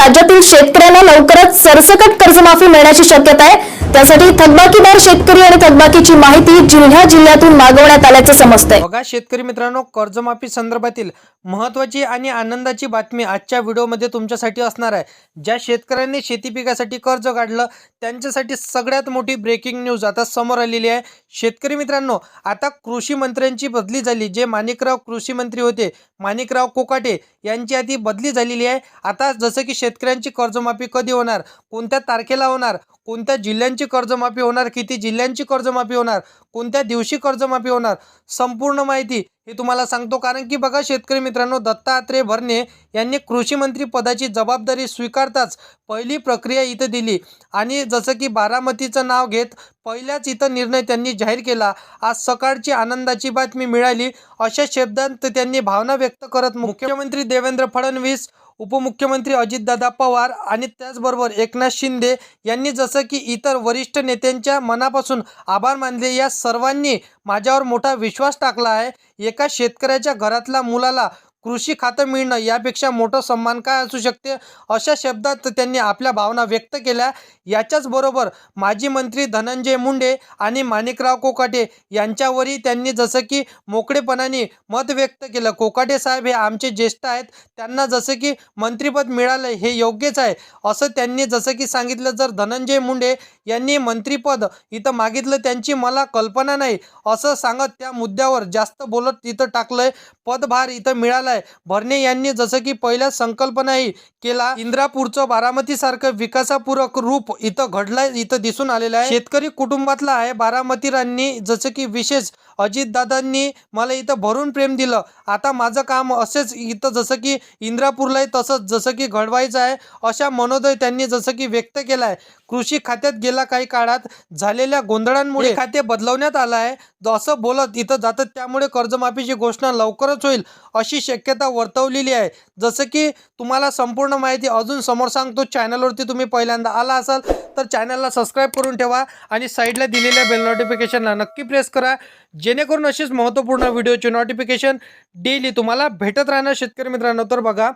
राज्यातील शेतकऱ्यांना लवकरच सरसकट कर्जमाफी मिळण्याची शक्यता आहे. त्यासाठी थकबाकीदार शेतकरी आणि थकबाकीची माहिती जिल्ह्या जिल्ह्यातून मागवण्यात आल्याचं समजतंय. बघा शेतकरी मित्रांनो कर्जमाफी संदर्भातील महत्त्वाची आणि आनंदाची बातमी आजच्या व्हिडिओमध्ये तुमच्यासाठी असणार आहे. ज्या शेतकऱ्यांनी शेती पिकासाठी कर्ज काढलं त्यांच्यासाठी सगळ्यात मोठी ब्रेकिंग न्यूज आता समोर आलेली आहे. शेतकरी मित्रांनो आता कृषी मंत्र्यांची बदली झाली. जे माणिकराव कृषी मंत्री होते माणिकराव कोकाटे यांची आधी बदली झालेली आहे. आता जसं की शेतकऱ्यांची कर्जमाफी कधी होणार कोणत्या तारखेला होणार कोणत्या जिल्ह्यांची कर्जमाफी होणार? किती जिल्ह्यांची कर्जमाफी होणार? कोणत्या दिवशी कर्जमाफी होणार? संपूर्ण माहिती हे तुम्हाला सांगतो. कारण की बघा शेतकरी मित्रांनो दत्तात्रय भरणे यांनी कृषी मंत्री पदाची जबाबदारी स्वीकारताच पहिली प्रक्रिया इथं दिली. आणि जसं की बारामतीचं नाव घेत पहिल्याच इथं निर्णय त्यांनी जाहीर केला. आज सकाळची आनंदाची बातमी मिळाली. अशा शब्दांत त्यांनी भावना व्यक्त करत मुख्यमंत्री देवेंद्र फडणवीस उपमुख्यमंत्री अजितदादा पवार आणि त्याचबरोबर एकनाथ शिंदे यांनी जसं की इतर वरिष्ठ नेत्यांच्या मनापासून आभार मानले या सर्वांनी माझ्यावर मोठा विश्वास टाकला आहे. एका शेतकऱ्याच्या घरातला मुलाला कृषी खातं मिळणं यापेक्षा मोठं सन्मान काय असू शकते? अशा शब्दात त्यांनी आपल्या भावना व्यक्त केल्या. याच्याच बरोबर माजी मंत्री धनंजय मुंडे आणि माणिकराव कोकाटे यांच्यावरही त्यांनी जसं की मोकळेपणाने मत व्यक्त केलं. कोकाटे साहेब हे आमचे ज्येष्ठ आहेत. त्यांना जसं की मंत्रिपद मिळालं हे योग्यच आहे. असं त्यांनी जसं की सांगितलं. जर धनंजय मुंडे यांनी मंत्रिपद इथं मागितलं त्यांची मला कल्पना नाही. असं सांगत त्या मुद्द्यावर जास्त बोलत इथं टाकलंय. पदभार इथं आहे भरणे यांनी जसं की पहिल्या संकल्पनाही केला इंद्रापूरचं बारामतीसारखं विकासापूरक रूप इथं घडलंय इथं दिसून आलेलं आहे. शेतकरी कुटुंबातला आहे बारामतीरांनी जसं की विशेष अजितदादांनी मला इथं भरून प्रेम दिलं. आता माझं काम असेच इथं जसं की इंद्रापूरलाही तसंच जसं की घडवायचं आहे अशा मनोदय त्यांनी जसं की व्यक्त केला आहे कृषी खात्यात गेल्या काही काळात झालेल्या गोंधळांमुळे खाते बदलवण्यात आलं आहे. असं बोलत इथं जातात त्यामुळे कर्जमाफीची घोषणा लवकरच होईल अशी शक्यता वर्तवलेली आहे. जसं की तुम्हाला संपूर्ण माहिती अजून समोर सांगतो. चॅनलवरती तुम्ही पहिल्यांदा आला असाल तर चॅनलला सबस्क्राईब करून ठेवा आणि साईडला दिलेल्या बेल नोटिफिकेशनला नक्की प्रेस करा. जेणेकरून अशीच महत्त्वपूर्ण व्हिडिओचे नोटिफिकेशन डेली तुम्हाला भेटत राहणार शेतकरी मित्रांनो. तर बघा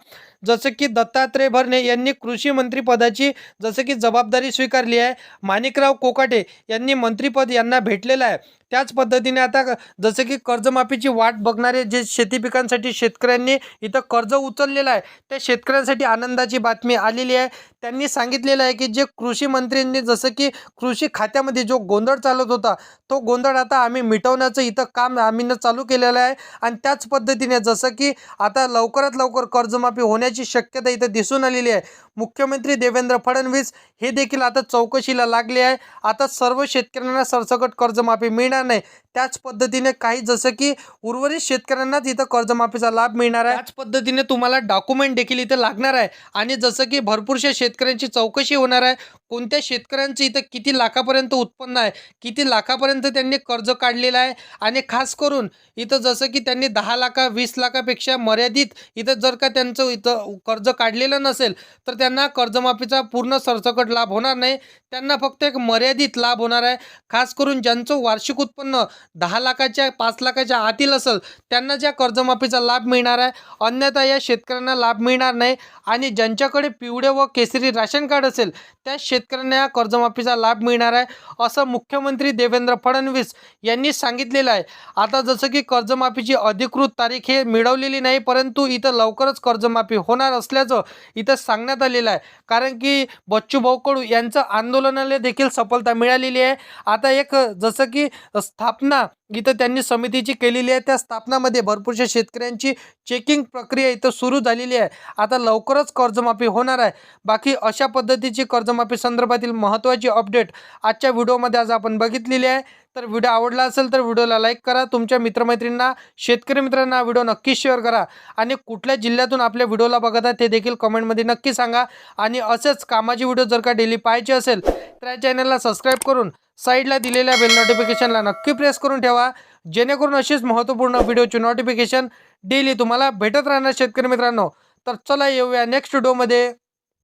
जसं की दत्तात्रय भरणे यांनी कृषी मंत्रीपदाची जसं की जबाबदारी स्वीकारली आहे. माणिकराव कोकाटे यांनी मंत्रीपद यांना भेटलेलं आहे. त्याच पद्धतीने आता जसं की कर्जमाफीची वाट बघणारे जे शेती पिकांसाठी शेतकऱ्यांनी इथं कर्ज उचललेलं आहे त्या शेतकऱ्यांसाठी आनंदाची बातमी आलेली आहे. त्यांनी सांगितलेलं आहे की जे कृषी मंत्र्यांनी जसं की कृषी खात्यामध्ये जो गोंधळ चालत होता तो गोंधळ आता आम्ही मिटवण्याचं इथं काम आम्ही चालू केलेलं आहे. आणि त्याच पद्धतीने जसं की आता लवकरात लवकर कर्जमाफी होण्याची शक्यता इथं दिसून आलेली आहे. मुख्यमंत्री देवेंद्र फडणवीस हे देखील आता चौकशीला लागले आहे. आता सर्व शेतकऱ्यांना सरसकट कर्जमाफी मिळणार नाही त्याच पद्धतीने काही जसं की उर्वरित शेतकऱ्यांनाच इथं कर्जमाफीचा लाभ मिळणार आहे. त्याच पद्धतीने तुम्हाला डॉक्युमेंट देखील इथं लागणार आहे. आणि जसं की भरपूरशा शेतकऱ्यांची चौकशी होणार आहे. कोणत्या शेतकऱ्यांचं इथं किती लाखापर्यंत उत्पन्न आहे? किती लाखापर्यंत त्यांनी कर्ज काढलेलं आहे? आणि खास करून इथं जसं की त्यांनी दहा लाखा वीस लाखापेक्षा मर्यादित इथं जर का त्यांचं इथं कर्ज काढलेलं नसेल तर त्यांना कर्जमाफीचा पूर्ण सरसकट लाभ होणार नाही. त्यांना फक्त एक मर्यादित लाभ होणार आहे. खास करून ज्यांचं वार्षिक उत्पन्न दहा लाखाच्या पाच लाखाच्या आतील असेल त्यांना ज्या कर्जमाफीचा लाभ मिळणार आहे अन्यथा या शेतकऱ्यांना लाभ मिळणार नाही आणि ज्यांच्याकडे पिवळे व केसरी राशन कार्ड असेल त्या शेतकऱ्यांना या कर्जमाफीचा लाभ मिळणार आहे असं मुख्यमंत्री देवेंद्र फडणवीस यांनी सांगितलेलं आहे. आता जसं की कर्जमाफीची अधिकृत तारीख हे मिळवलेली नाही परंतु इथं लवकरच कर्जमाफी होणार असल्याचं इथं सांगण्यात आलेलं आहे. कारण की बच्चूभाऊ कडू यांचं आंदोलनाला देखील सफलता मिळालेली आहे. आता एक जसं की स्थापना इथं त्यांनी समितीची केलेली आहे त्या स्थापनामध्ये भरपूरशा शेतकऱ्यांची चेकिंग प्रक्रिया इथं सुरू झालेली आहे. आता लवकरच कर्जमाफी होणार आहे. बाकी अशा पद्धतीची कर्जमाफी संदर्भातील महत्त्वाची अपडेट आजच्या व्हिडिओमध्ये आज आपण बघितलेली आहे. तर व्हिडिओ आवडला असेल तर व्हिडिओला लाईक करा. तुमच्या मित्रमैत्रींना शेतकरी मित्रांना व्हिडिओ नक्की शेअर करा. आणि कुठल्या जिल्ह्यातून आपल्या व्हिडिओला बघत आहे ते देखील कमेंटमध्ये नक्की सांगा. आणि असेच कामाची व्हिडिओ जर का डेली पाहायचे असेल तर या चॅनलला सबस्क्राईब करून साईडला दिलेल्या बेल नोटिफिकेशनला नक्की प्रेस करून ठेवा. जेणेकरून अशीच महत्त्वपूर्ण व्हिडिओची नोटिफिकेशन डेली तुम्हाला भेटत राहणार शेतकरी मित्रांनो. तर चला येऊया नेक्स्ट व्हिडिओमध्ये